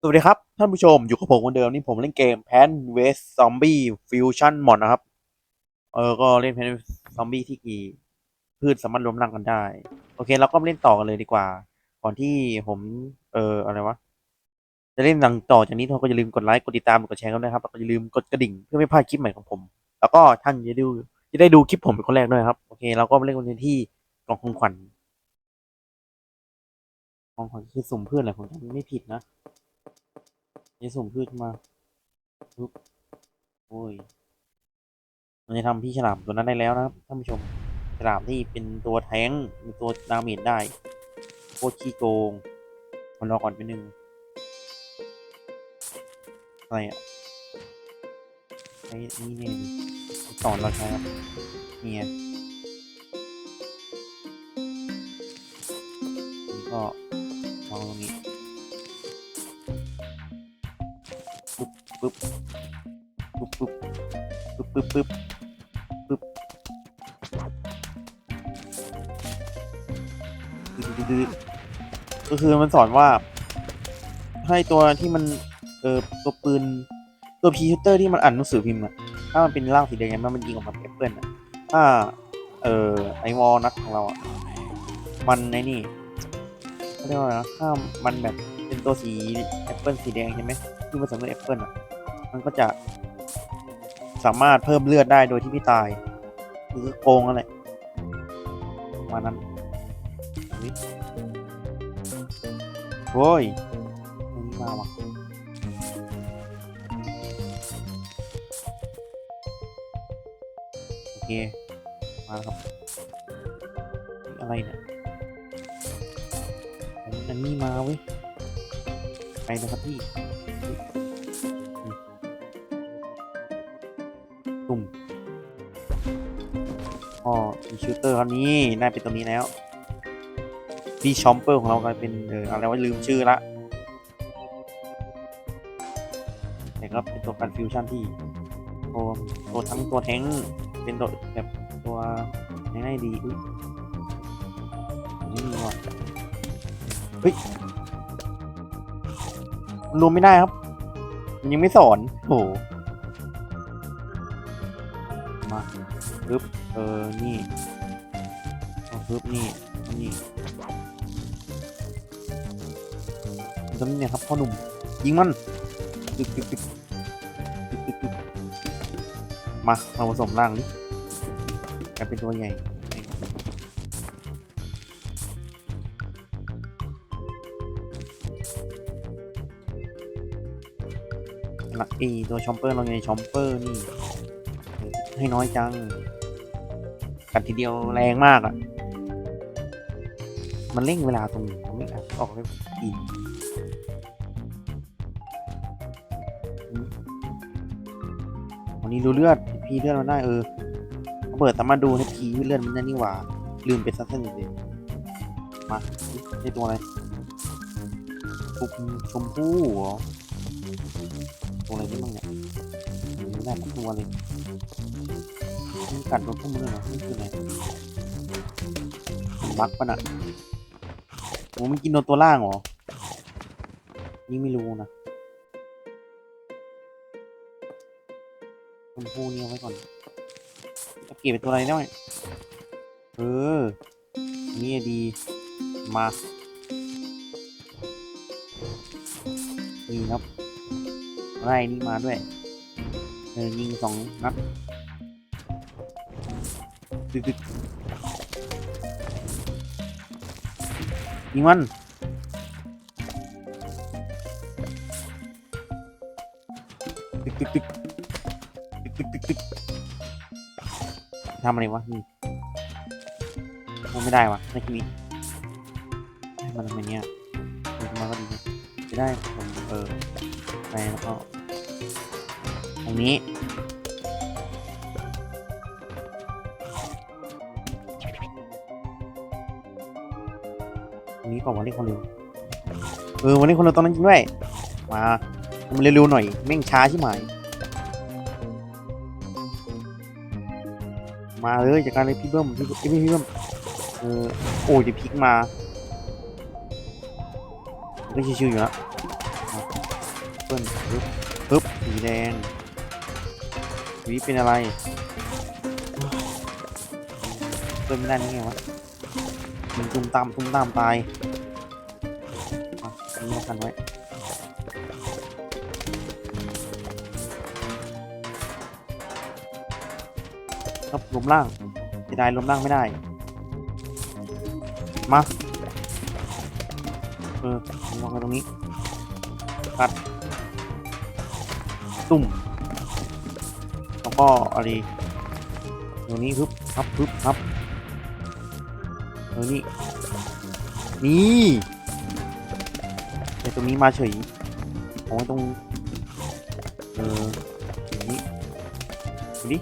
สวัสดีครับ ท่านผู้ชมอยู่กับผมคนเดิมนี่ผมเล่นเกม Pan West Zombie Fusion Mod นะครับ เออ ก็เล่น Pan West Zombie ที่กี่พืชสามารถรวมร่างกันได้ โอเค เราก็เล่นต่อกันเลยดีกว่า ก่อนที่ผม เอออะไรวะ จะเล่นหลังต่อจากนี้ทุกคนก็อย่าลืมกดไลค์กดติดตามกดแชร์กันด้วยครับแล้วก็อย่าลืมกดกระดิ่งเพื่อไม่พลาดคลิปใหม่ของผม แล้วก็ท่านจะดูจะได้ดูคลิปผมเป็นคนแรกด้วยครับ โอเค เราก็เล่นกันที่กล่องของขวัญกล่องของขวัญคือสุ่มเพื่อนอะไรผมจำไม่ผิดนะ นี่สุ่มพืชมาปุ๊บโอ้ยมันจะทำพี่ฉลามตัวนั้นได้แล้วนะครับท่านผู้ชมฉลามที่เป็นตัวแท้งเป็นตัวดาเมจได้โคตรขี้โกงมันรอก่อนไปหนึ่งอะไรอะไอ้นี่เนี่ยสอนเราใช้ครับเนี่ยก็วางตรงนี้ ปึ๊บปึ๊บปึ๊บปึ๊บปึ๊บปึ๊บปึ๊บดืดก็คือมันสอนว่า ให้ตัวที่มัน เออตัวปืน ตัวพีเตอร์ที่มันอ่านหนังสือพิมพ์อะถ้ามันเป็นร่างสีแดงมันมันยิงออกมาเป็นแอปเปิลอะถ้า เออไอวอลนัทของเราอะมันไอนี่เรียกว่าถ้ามันแบบเป็นตัวสีแอปเปิลสีแดงใช่ไหมที่มันสำเร็จแอปเปิลอะ มันก็จะสามารถเพิ่มเลือดได้โดยที่ไม่ตายคือโกงอะไรประมาณนั้นโว้ยอันนี้มาว่ะโอเค มาแล้วครับ อะไรเนี่ยอันนี้มาเว้ยไปนะครับพี่ ตุ่มอ๋อมีชูเตอร์คราวนี้น่าเป็นตัวนี้แล้วพี่ชอมเปอร์ของเรากลายเป็นเอออะไรว่าลืมชื่อละแต่ก็เป็นตัวกันฟิวชั่นที่ตัวตัวทั้งตัวแทงเป็นตัวแบบตัวงได้ดีอุ้ยอันนี่มีว่ะเฮ้ยรวมไม่ได้ครับ ยังไม่สอนโห ปึ๊บเออ นี่เอาปึ๊บนี่ นี่ตรงนี้เนี่ยครับพ่อหนุ่ม ยิงมันตึกตึกตึกตึกตึกตึกมาเราผสมร่างนี้กลายเป็นตัวใหญ่หลักอีตัวชอมเปอร์เราอยู่ในชอมเปอร์นี่ ให้น้อยจัง กัดทีเดียวแรงมากอะ่ะ มันเร่งเวลาตรงนี้ไม่อาจออกได้อีกวันนี้ดูเลือด พี่เลือดมันได้เออเปิดสามาดูให้พีเลือดมันได้นี่หว่า ลืมไปซะสนิทเลยมาได้ตัวอะไรชมชมพู่เหรอตัวอะไรได้บ้างเนี่ยไม่ได้ตัวเลย มันกัดโดนพวกมึงเลยเหรอนี่คืออะไรมันบักปะน่ะโอ้มันกินโดนตัวล่างเหรอนี่ไม่รู้นะชมพูนี่เอาไว้ก่อนจะเก็บเป็นตัวอะไรได้ไหมเออ นี่ดี มา นี่ครับไล่นี่มาด้วยเออยิงสองนัด ตึกตึกยิงมันตึกตึกตึกตึกตึกตึกตึกทำอะไรวะนี่ทำไม่ได้วะในที่นี้มันทำไมเนี้ยเออมาก็ดีจะได้ผมเออไปแล้วก็ตรงนี้ วันนี้ก่อนวันนี้คนเร็วเออวันนี้คนเร็วตอนนั้นจริงด้วยมามันเร็วๆหน่อยแม่งช้าใช่ไหมมาเลยจากการเลยพี่เบิ้มพี่เอ้ยไม่พี่เบิ้มเออโอ้ยจะพลิกมาก็ชิวๆอยู่แล้วเปิลปึ๊บปึ๊บสีแดงสีเป็นอะไรเปิลไม่ได้นี่ไงวะมันตุ้มตามตุ้มตามตาย กันไว้ครับลมล่างจะได้ลมล่างไม่ได้ มาเออลองกันตรงนี้ตัดตุ่มแล้วก็อะไรตรงนี้พึบพับพึบพับตรงนี้นี่ รงนี้มาเฉยเอาไว้ตรงเออตรงนี้ดูดิ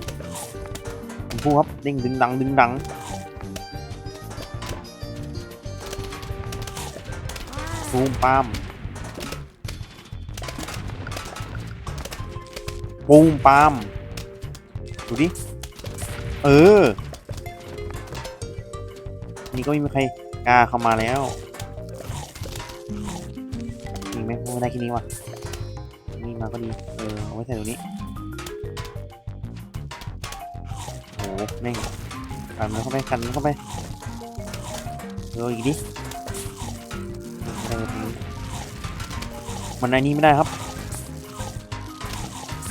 ผมพูดครับด้งดึงดังดึงดังปูมปามปูมปามดูดิ เออ นี่ก็ไม่มีใครกล้าเข้ามาแล้ว ไหมไม่นี้วะนี่มาก็ดี เออเอาไว้ใส่ตรงนี้โอ้โหแม่งกันมันเข้าไปกันมันเข้าไปเอออีกดิไม่ได้ตรงนี้มันอันนี้ไม่ได้ครับ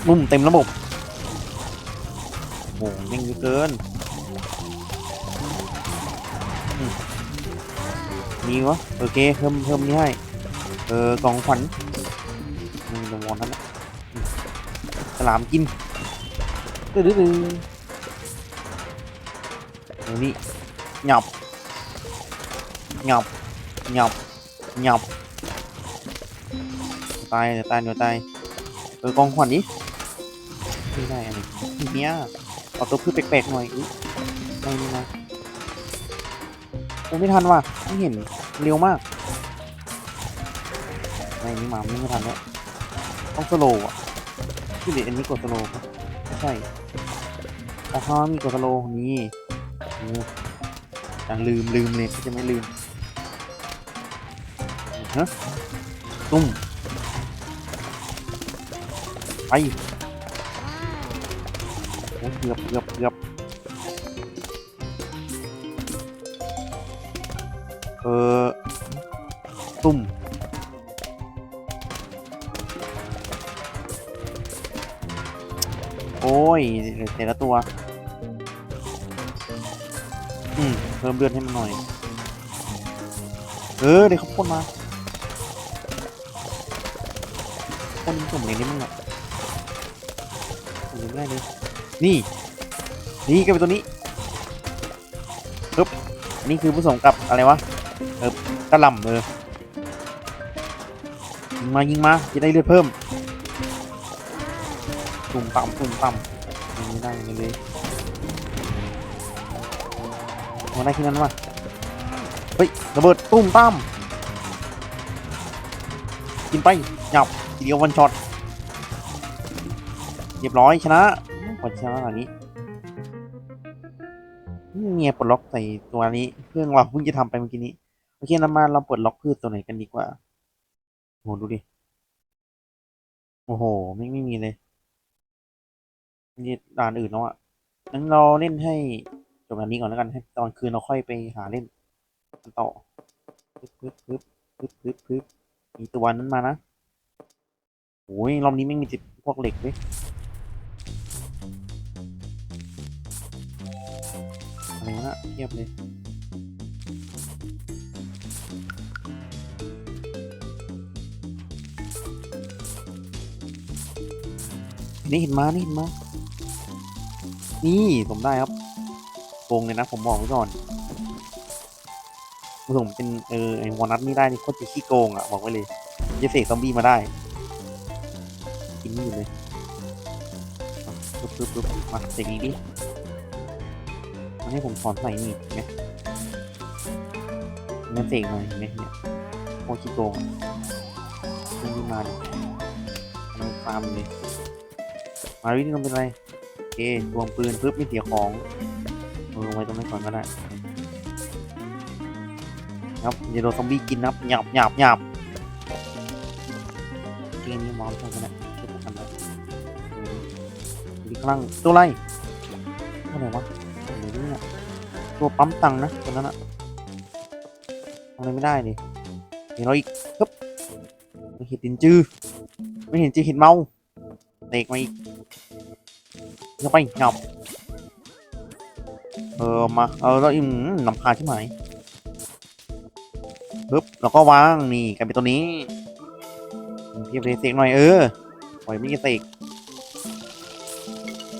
มุมเต็มระบบโอ้โหยังเยอะเกินมีวะโอเคเพิ่มเพิ่มนี่ให้เออกล่องขวัญ นี่ตรงวอนนั้นนะอืมฉลามกินดื้อดื้อดื้อเดี๋ยวนี้หยับหยับหยับหยับตายเดี๋ยวตายเดี๋ยวตายเออกองขวัญนี้ไม่ได้อะไรทีเนี้ยเอาตัวพืชแปลกๆหน่อยอุ๊ยไม่นี่นะโอ้ไม่ทันว่ะไม่เห็นเร็วมากไม่นี่มาไม่ทันแล้ว ต้องสโลว์อะที่เด็ดอันนี้กดสโลว์ไม่ใช่อ๋อฮะมีกดสโลว์นี่โอ้ยังลืมลืมเลยจะไม่ลืมฮะตุ้มไปโอ้ยเกือบเกือบเกือบเออ โอ้ยแต่ละตัว อืมเพิ่มเลือดให้มันหน่อย เออเดี๋ยวเขาพ่นมาคนสุ่มอย่างนี้มึงอะสุ่มยังไงเลย นี่ นี่ก็เป็นตัวนี้ปึ๊บนนี้คือผสมกับอะไรวะ เออกระลำเออยิงมายิงมาจะได้เลือดเพิ่ม ตุ่มต่ำตุ่มต่ำยิงไม่ได้ยังไงเลยมาได้แค่นั้นวะเฮ้ยระเบิดตุ้มตั้มกินไปหยับทีเดียววันช็อตเรียบร้อยชนะกดชนะอันนี้เงียปลดล็อกใส่ตัวนี้เพื่อนว่าเพิ่งจะทำไปเมื่อกี้นี้โอเคน้ำมันเราปลดล็อกพืชตัวไหนกันดีกว่าโหดูดิโอ้โห ไม่ไม่มีเลย นี่ด่านอื่นเนาะงั้นเราเล่นให้จบอันนี้ก่อนแล้วกันให้ตอนคืนเราค่อยไปหาเล่นต่อปึ๊บปึ๊บปึ๊บปึ๊บปึ๊บปึ๊บมีตัวนั้นมานะโอ้ยรอบนี้ไม่มีติดพวกเหล็กด้ยอะไรวะนะเทียบเลยนี่เห็นมานี่เห็นมา นี่ผมได้ครับโกงเลยนะผมบอกไว้ก่อนผมเป็นเออไอวอนัทนี่ได้นี่โคตรจะขี้โกงอะบอกไว้เลยจะเสกซอมบี้มาได้กินนี่เลยปึ๊บปึ๊บปึ๊บมาเสกนี้ดิมันให้ผมถอนใส่นี่เห็นไหมมันเสกหน่อยเห็นไหมเนี่ยโคตรขี้โกงนี่นี่มาดิมันฟาร์มเลยมาวิธีลงเป็นไร เครวมปืนปึ๊บไม่เสียของเอาลงไว้ตรงนั้ก่อนก็ได้ครับอย่าโดนซอมบี้กินนะครับหยาบหยาบหยาบจริงอันนี้มองใช่ไหมเนี่ยตัวกันแล้วดีครั้งตัวไรตัวไหนวะตัวไหนเนี่ยตัวปั๊มตังนะตัวนั้นอะทำอะไรไม่ได้ดิเห็นเราอีกครับไม่เห็นตินจื้อไม่เห็นจื้อเห็นเมาเตกมาอีก เข้าไปหยับเออมาเออแล้วอืมลำคาใช่ไหมปึ๊บแล้วก็วางนี่กลายเป็นตัวนี้พี่ไปเสกหน่อยเออปล่อยไม่กี่เสก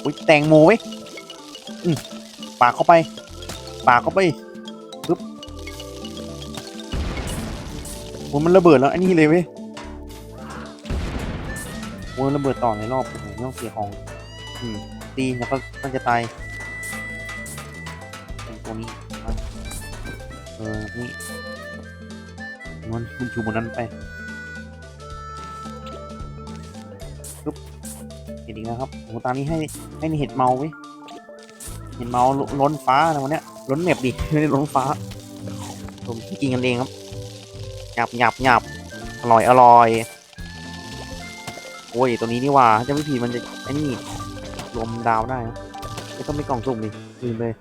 อุ้ยแตงโมเว้ยอืมปากเข้าไป ปากเข้าไปปึ๊บโอ้มันระเบิดแล้วอันนี้เลยเว้ยโอ้ระเบิดต่อในรอบโอ้โหไม่ต้องเสียของ อืม ตีแล้วก็มันจะตายไอ้ตัวนี้เออนี่มันมันชูบนนั้นไปเห็นอีกแล้วครับโอ้ตามนี้ให้ให้ในเห็ดเมาไว้เห็ดเมาลล้นฟ้าอะไรวะเนี้ยล้นเม็บดิไม่ได้ล้นฟ้าผมกินกันเองครับหยาบหยาบหยาบอร่อยอร่อยโอ้ยตัวนี้นี่ว่าถ้าจะไม่ผิดมันจะไอ้นี่ รวมดาวได้นะไม่ต้องไม่กล่องสุ่มดิลืมเลย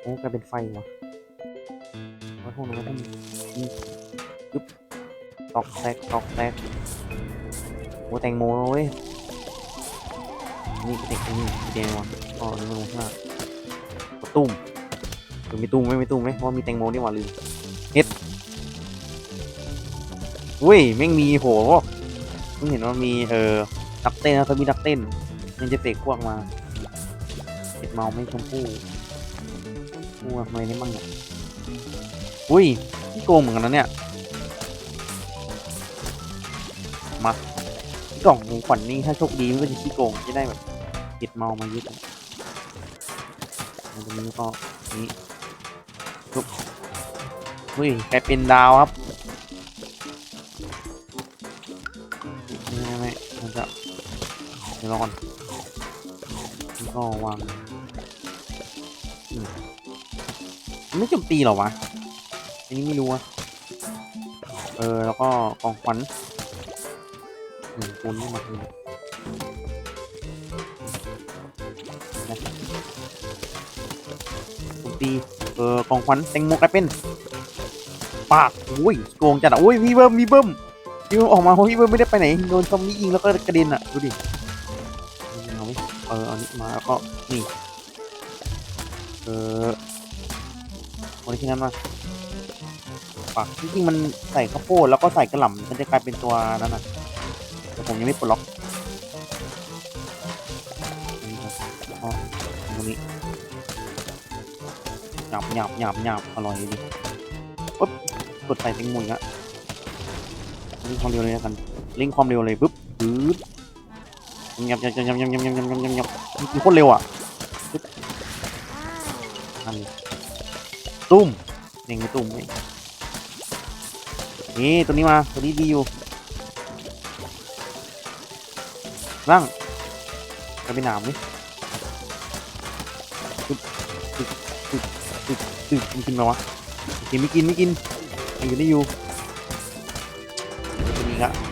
โอ้กลายเป็นไฟวะขอโทษนะท่านนี่ยึบตอกแตกตอกแตกโอ้แตงโมเว้ยนี่เด็กนี่แดงว่ะอ๋อนี่มันลงข้างหน้าตุ้มหรือมีตุ้มไหมม่ตุ้มไหมเพราะมีแตงโมนี่หว่าลืมเฮ็ดอุ้ยแม่งมีโหเพิ่งเห็นว่ามีเออนักเต้นนะเขามีนักเต้น ยังจะเตะพวกมาเห็ดเมาไม่ชมพู่พวกอะไรนี่มั่งเนี่ยอุ้ยโกงเหมือนกันนะเนี่ย มากล่องของขวัญนี่ถ้าโชคดีมันก็จะขี้โกงจะได้แบบติดเมามายึดอะตรงนี้ก็นี้ปุ๊บอุ้ยกลายเป็นดาวครับไม่ไม่ไม่มันจะเดี๋ยวรอก่อน ก็วางอืมไม่โจมตีหรอวะ อันนี้ไม่รู้อะเออ แล้วก็กองขวัญหนึ่งคูณนี่มาเลยนะทุกทีเออกองควันแตงโมกลายเป็นปากอุ้ยโกงจัดอะอุ้ยมีเบิ้มมีเบิ้มมีเบิ้มออกมาเพราะพี่เบิ้มไม่ได้ไปไหนโดนซอมบี้ยิงแล้วก็กระเด็นอะ ดูดิ เอออเอานี้มาแล้วก็นี่เออวันที่นั้นมาปากจริงๆมันใส่ข้าวโพดแล้วก็ใส่กระหล่ำมันจะกลายเป็นตัวนั้นอะแต่ผมยังไม่ปลดล็อกนี่ครับอ๋อตรงนี้หยาบหยาบหยาบหยาบอร่อยดีปุ๊บกดใส่แตงมอีกแล้วเร่งความเร็วเลยแล้วกันเร่งความเร็วเลยปุ๊บปึ๊บ ยับยับยับยับยับยับยับยับยับยับยับมันโคตรเร็วอะฮันเลยตุ้มเน่งไม่ตุ้มเว้ยนี่ตัวนี้มาตัวนี้ดีอยู่ร่างกระเป็นหนามดิตึ๊บตึ๊บตึ๊บตึ๊บตึ๊บมันกินไหมวะกินไม่กินไม่กินอยู่ได้อยู่ตัวนี้ละ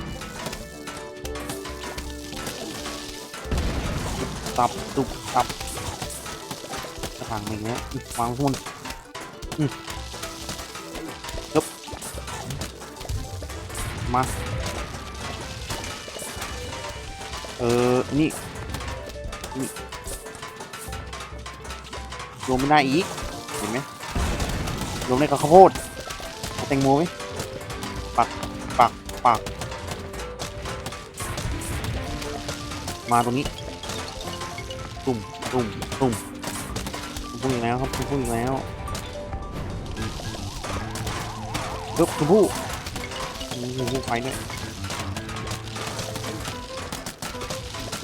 ตับตุบตับกระถางอย่างเงี้ยวางข้นยบมาเออนี่นี่รวมไม่ได้อีกเห็นไหมรวมได้กับข้าวโพดเอาแตงโมไหมปักปักปักมาตรงนี้ ตุ่มตุ่มตุ่มชมพู่อีกแล้วครับชมพู่อีกแล้วปึ๊บชมพู่ชมพู่ไปเนี่ย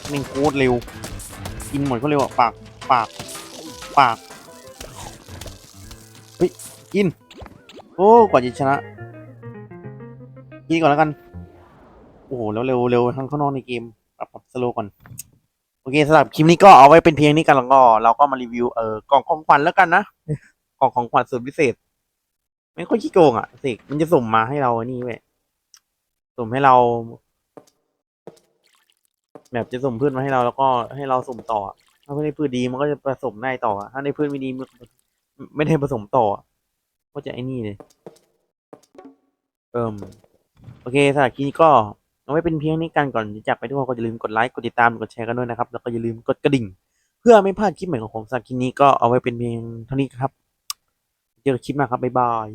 แม่งโคตรเร็ว กินหมดก็เร็วอะปาก ปาก ปาก เฮ้ย กิน โอ้กว่าจะชนะ กินก่อนแล้วกัน โอ้โห แล้วเร็วเร็วทั้งข้างนอกในเกมปรับปรับสโลก่อน โอเคสำหรับคลิปนี้ก็เอาไว้เป็นเพียงนี้กันแล้วก็เราก็มารีวิวเออกล่องของขวัญแล้วกันนะกล่องของขวัญสุดพิเศษไม่ค่อยขี้โกงอะสิมันจะส่งมาให้เราอันนี่เว้ยสุ่มให้เราแบบจะสุ่มพืชมาให้เราแล้วก็ให้เราสุ่มต่อ ถ้าไม่ได้พืชดีมันก็จะผสมได้ต่อ ถ้าได้พืชไม่ดีมันไม่ได้ผสมต่อ ก็จะไอ้นี่เลยเอิ่มโอเคสำหรับคลิปนี้ก็ เอาไว้เป็นเพียงนี้กันก่อนจะจากไปทุกคนก็อย่าลืมกดไลค์กดติดตามกดแชร์กันด้วยนะครับ แล้วก็อย่าลืมกดกระดิ่ง เพื่อไม่พลาดคลิปใหม่ของผมสำหรับคลิปนี้ก็เอาไว้เป็นเพียงเท่านี้ครับ เจอกันคลิปหน้าครับบ๊ายบาย